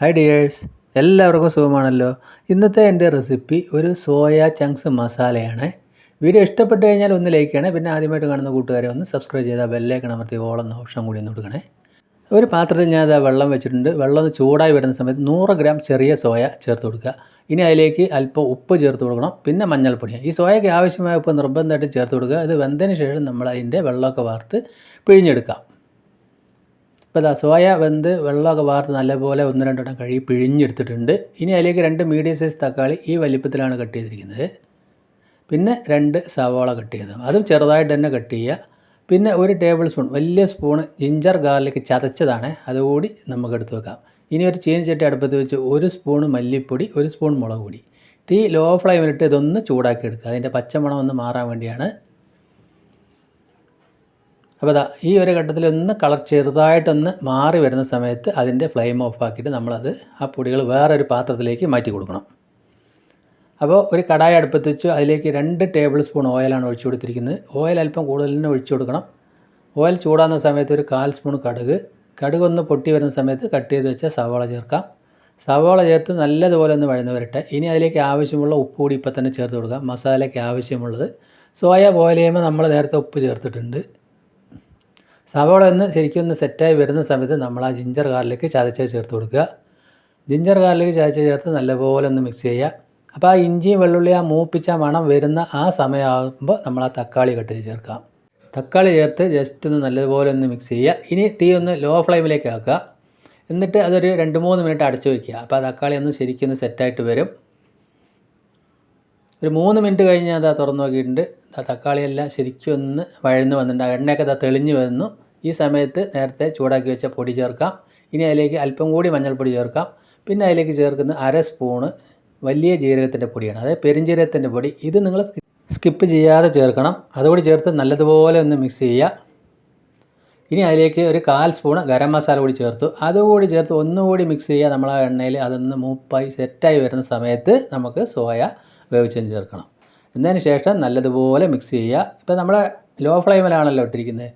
Hi dears എല്ലാവർക്കും സുഖമാണല്ലോ. ഇന്നത്തെ എന്റെ റെസിപ്പി ഒരു സോയ ചങ്ക്സ് മസാലയാണ് വീഡിയോ ഇഷ്ടപ്പെട്ട് കഴിഞ്ഞാൽ ഒന്ന് ലൈക്ക് ചെയ്യണേ. പിന്നെ ആദ്യമായിട്ട് കാണുന്ന കൂട്ടുകാരെ ഒന്ന് സബ്സ്ക്രൈബ് ചെയ്താൽ ബെല്ലേക്ക് അമർത്തി ഓളെന്ന ഓപ്ഷൻ കൂടി ഒന്ന് കൊടുക്കണേ ഒരു പാത്രത്തിൽ ഞാൻ അത് വെള്ളം വെച്ചിട്ടുണ്ട്. വെള്ളം ഒന്ന് ചൂടായി വരുന്ന സമയത്ത് നൂറ് ഗ്രാം ചെറിയ സോയ ചേർത്ത് കൊടുക്കുക. ഇനി അതിലേക്ക് അല്പം ഉപ്പ് ചേർത്ത് കൊടുക്കണം. പിന്നെ മഞ്ഞൾപ്പൊടി ഈ സോയയ്ക്ക് ആവശ്യമായ ഉപ്പ് നിർബന്ധമായിട്ട് ചേർത്ത് കൊടുക്കുക. ഇത് വെന്തതിന് ശേഷം നമ്മൾ അതിന്റെ വെള്ളമൊക്കെ വാർത്ത് പിഴിഞ്ഞെടുക്കാം. ഇപ്പോൾ ഇതാ സോയ വെന്ത് വെള്ളമൊക്കെ വാർത്ത് നല്ലപോലെ ഒന്ന് രണ്ടെണ്ണം കഴുകി പിഴിഞ്ഞെടുത്തിട്ടുണ്ട്. ഇനി അതിലേക്ക് രണ്ട് മീഡിയം സൈസ് തക്കാളി ഈ വലിപ്പത്തിലാണ് കട്ട് ചെയ്തിരിക്കുന്നത്. പിന്നെ രണ്ട് സവാള കട്ട് ചെയ്തത് അതും ചെറുതായിട്ട് തന്നെ കട്ട് ചെയ്യുക. പിന്നെ ഒരു ടേബിൾ സ്പൂൺ വലിയ സ്പൂൺ ജിഞ്ചർ ഗാർലിക് ചതച്ചതാണ്. അതുകൂടി നമുക്ക് എടുത്ത് വെക്കാം. ഇനി ഒരു ചീനച്ചട്ടി അടുപ്പത്ത് വെച്ച് ഒരു സ്പൂൺ മല്ലിപ്പൊടി ഒരു സ്പൂൺ മുളക് പൊടി തീ ലോ ഫ്ലെയിമിലിട്ട് ഇതൊന്ന് ചൂടാക്കി എടുക്കുക. അതിന്റെ പച്ചമണം ഒന്ന് മാറാൻ വേണ്ടിയാണ് അപ്പോൾ അതാ ഈ ഒരു ഘട്ടത്തിൽ ഒന്ന് കളർ ചെറുതായിട്ടൊന്ന് മാറി വരുന്ന സമയത്ത് അതിന്റെ ഫ്ലെയിം ഓഫ് ആക്കിയിട്ട് നമ്മളത് ആ പൊടികൾ വേറൊരു പാത്രത്തിലേക്ക് മാറ്റി കൊടുക്കണം. അപ്പോൾ ഒരു കടായ അടുപ്പത്ത് വെച്ച് അതിലേക്ക് രണ്ട് ടേബിൾ സ്പൂൺ ഓയിലാണ് ഒഴിച്ചു കൊടുത്തിരിക്കുന്നത്. ഓയിൽ അല്പം കൂടുതൽ തന്നെ ഒഴിച്ചു കൊടുക്കണം. ഓയിൽ ചൂടാകുന്ന സമയത്ത് ഒരു കാൽ സ്പൂൺ കടുക്. കടുക് ഒന്ന് പൊട്ടി വരുന്ന സമയത്ത് കട്ട് ചെയ്ത് വെച്ച സവാള ചേർക്കാം. സവാള ചേർത്ത് നല്ലതുപോലെ ഒന്ന് വഴന്ന് വരട്ടെ. ഇനി അതിലേക്ക് ആവശ്യമുള്ള ഉപ്പ് കൂടി ഇപ്പം തന്നെ ചേർത്ത് കൊടുക്കാം. മസാലയ്ക്ക് ആവശ്യമുള്ളത്. സോയ ബോയിൽ ചെയ്യുമ്പോൾ നമ്മൾ നേരത്തെ ഉപ്പ് ചേർത്തിട്ടുണ്ട്. സവാള ഒന്ന് ശരിക്കും ഒന്ന് സെറ്റായി വരുന്ന സമയത്ത് നമ്മൾ ആ ജിഞ്ചർ ഗാർലിക്ക് ചതച്ച് ചേർത്ത് കൊടുക്കുക. ജിഞ്ചർ ഗാർലിക്ക് ചതച്ച് ചേർത്ത് നല്ലപോലെ ഒന്ന് മിക്സ് ചെയ്യുക. അപ്പോൾ ആ ഇഞ്ചിയും വെള്ളുള്ളി ആ മൂപ്പിച്ച മണം വരുന്ന ആ സമയമാകുമ്പോൾ നമ്മൾ ആ തക്കാളി കട്ട് ചെയ്ത് ചേർക്കാം തക്കാളി ചേർത്ത് ജസ്റ്റ് ഒന്ന് നല്ലതുപോലെ ഒന്ന് മിക്സ് ചെയ്യുക. ഇനി തീ ഒന്ന് ലോ ഫ്ലെയിമിലേക്ക് ആക്കുക. എന്നിട്ട് അതൊരു രണ്ട് മൂന്ന് മിനിറ്റ് അടച്ചു വയ്ക്കുക അപ്പോൾ ആ തക്കാളി ഒന്ന് ശരിക്കും ഒന്ന് സെറ്റായിട്ട് വരും. ഒരു മൂന്ന് മിനിറ്റ് കഴിഞ്ഞ് അതാ തുറന്നു നോക്കിയിട്ടുണ്ട്. ആ തക്കാളിയെല്ലാം ശരിക്കും ഒന്ന് വഴന്ന് വന്നിട്ടുണ്ട്. ആ എണ്ണയൊക്കെ അതാ തെളിഞ്ഞ് വന്നു. ഈ സമയത്ത് നേരത്തെ ചൂടാക്കി വെച്ച പൊടി ചേർക്കാം. ഇനി അതിലേക്ക് അല്പം കൂടി മഞ്ഞൾപ്പൊടി ചേർക്കാം. പിന്നെ അതിലേക്ക് ചേർക്കുന്ന അര സ്പൂണ് വലിയ ജീരകത്തിന്റെ പൊടിയാണ്. അതായത് പെരുംജീരകത്തിന്റെ പൊടി. ഇത് നിങ്ങൾ സ്കിപ്പ് ചെയ്യാതെ ചേർക്കണം. അതുകൂടി ചേർത്ത് നല്ലതുപോലെ ഒന്ന് മിക്സ് ചെയ്യുക. ഇനി അതിലേക്ക് ഒരു കാൽ സ്പൂൺ ഗരം മസാല കൂടി ചേർത്തു. അതുകൂടി ചേർത്ത് ഒന്നുകൂടി മിക്സ് ചെയ്യുക. നമ്മൾ ആ എണ്ണയിൽ അതൊന്ന് മൂപ്പായി സെറ്റായി വരുന്ന സമയത്ത് നമുക്ക് സോയ വേവിച്ചതിന് ചേർക്കണം. എന്നതിന് ശേഷം നല്ലതുപോലെ മിക്സ് ചെയ്യുക. ഇപ്പോൾ നമ്മൾ ലോ ഫ്ലെയിമിലാണല്ലോ ഇട്ടിരിക്കുന്നത്.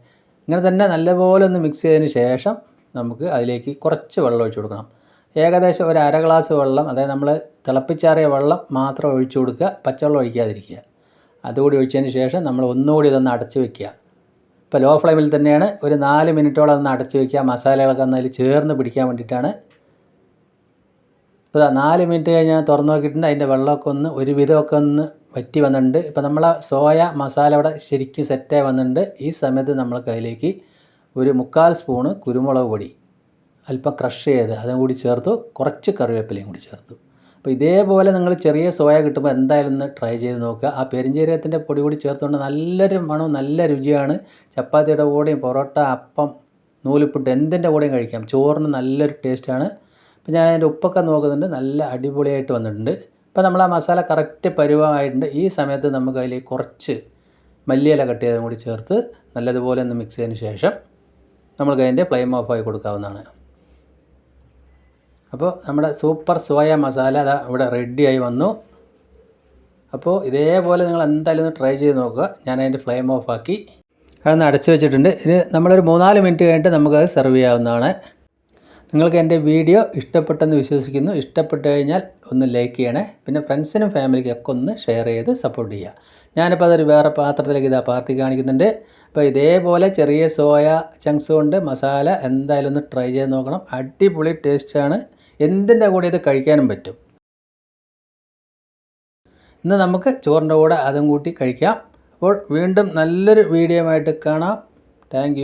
ഇങ്ങനെ തന്നെ നല്ലപോലെ ഒന്ന് മിക്സ് ചെയ്തതിന് ശേഷം നമുക്ക് അതിലേക്ക് കുറച്ച് വെള്ളം ഒഴിച്ചു കൊടുക്കണം. ഏകദേശം ഒരു അര ഗ്ലാസ് വെള്ളം അതായത് നമ്മൾ തിളപ്പിച്ചാറിയ വെള്ളം മാത്രം ഒഴിച്ചു കൊടുക്കുക. പച്ചവെള്ളം ഒഴിക്കാതിരിക്കുക. അതുകൂടി ഒഴിച്ചതിന് ശേഷം നമ്മൾ ഒന്നുകൂടി ഇതൊന്ന് അടച്ച് വെക്കുക. ഇപ്പോൾ ലോ ഫ്ലെയിമിൽ തന്നെയാണ് ഒരു നാല് മിനിറ്റോളം ഒന്ന് അടച്ച് വെക്കുക. മസാലകളൊക്കെ അതിൽ ചേർന്ന് പിടിക്കാൻ വേണ്ടിയിട്ടാണ് ഇപ്പോൾ നാല് മിനിറ്റ് കഴിഞ്ഞാൽ തുറന്ന് നോക്കിയിട്ടുണ്ട്. അതിന്റെ വെള്ളമൊക്കെ ഒന്ന് ഒരു വിധമൊക്കെ ഒന്ന് വറ്റി വന്നിട്ടുണ്ട്. ഇപ്പോൾ നമ്മൾ സോയ മസാല അവിടെ ശരിക്കും സെറ്റായി വന്നിട്ടുണ്ട്. ഈ സമയത്ത് നമ്മൾക്ക് അതിലേക്ക് ഒരു മുക്കാൽ സ്പൂണ് കുരുമുളക് പൊടി അല്പം ക്രഷ് ചെയ്ത് അതും കൂടി ചേർത്തു. കുറച്ച് കറിവേപ്പിലയും കൂടി ചേർത്തു. അപ്പോൾ ഇതേപോലെ നിങ്ങൾ ചെറിയ സോയ കിട്ടുമ്പോൾ എന്തായാലും ഒന്ന് ട്രൈ ചെയ്ത് നോക്കുക. ആ പെരിഞ്ചീരകത്തിന്റെ പൊടി കൂടി ചേർത്തുകൊണ്ട് നല്ലൊരു മണവും നല്ല രുചിയാണ്. ചപ്പാത്തിയുടെ കൂടെയും പൊറോട്ട അപ്പം നൂലിപ്പുട്ട് എന്തിന്റെ കൂടെയും കഴിക്കാം. ചോറിന് നല്ലൊരു ടേസ്റ്റാണ് അപ്പോൾ ഞാൻ അതിന്റെ ഉപ്പൊക്കെ നോക്കുന്നുണ്ട്. നല്ല അടിപൊളിയായിട്ട് വന്നിട്ടുണ്ട്. ഇപ്പോൾ നമ്മൾ ആ മസാല കറക്റ്റ് പരുവമായിട്ടുണ്ട്. ഈ സമയത്ത് നമുക്ക് അതിൽ കുറച്ച് മല്ലിയില കട്ട് ചെയ്തും കൂടി ചേർത്ത് നല്ലതുപോലെ ഒന്ന് മിക്സ് ചെയ്തതിന് ശേഷം നമ്മൾക്ക് അതിന്റെ ഫ്ലെയിം ഓഫ് ആയി കൊടുക്കാവുന്നതാണ്. അപ്പോൾ നമ്മുടെ സൂപ്പർ സോയ മസാല അതാ ഇവിടെ റെഡിയായി വന്നു. അപ്പോൾ ഇതേപോലെ നിങ്ങൾ എന്തായാലും ഒന്ന് ട്രൈ ചെയ്ത് നോക്കുക. ഞാൻ അതിന്റെ ഫ്ലെയിം ഓഫാക്കി അതൊന്ന് അടച്ചു വെച്ചിട്ടുണ്ട്. ഇത് നമ്മളൊരു മൂന്നാൽ മിനിറ്റ് കഴിഞ്ഞിട്ട് നമുക്കത് സെർവ് ചെയ്യാവുന്നതാണ്. നിങ്ങൾക്ക് എന്റെ വീഡിയോ ഇഷ്ടപ്പെട്ടെന്ന് വിശ്വസിക്കുന്നു. ഇഷ്ടപ്പെട്ട് കഴിഞ്ഞാൽ ഒന്ന് ലൈക്ക് ചെയ്യണേ. പിന്നെ ഫ്രണ്ട്സിനും ഫാമിലിക്കും ഒക്കെ ഒന്ന് ഷെയർ ചെയ്ത് സപ്പോർട്ട് ചെയ്യുക. ഞാനിപ്പോൾ അതൊരു വേറെ പാത്രത്തിലേക്ക് ഇതാ പാർത്തി കാണിക്കുന്നുണ്ട്. അപ്പോൾ ഇതേപോലെ ചെറിയ സോയ ചങ്ക്സ് കൊണ്ട് മസാല എന്തായാലും ഒന്ന് ട്രൈ ചെയ്ത് നോക്കണം. അടിപൊളി ടേസ്റ്റാണ് എന്തിന്റെ കൂടെ ഇത് കഴിക്കാനും പറ്റും? ഇന്ന് നമുക്ക് ചോറിന്റെ കൂടെ അതും കൂട്ടി കഴിക്കാം. അപ്പോൾ വീണ്ടും നല്ലൊരു വീഡിയോ ആയിട്ട് കാണാം. താങ്ക്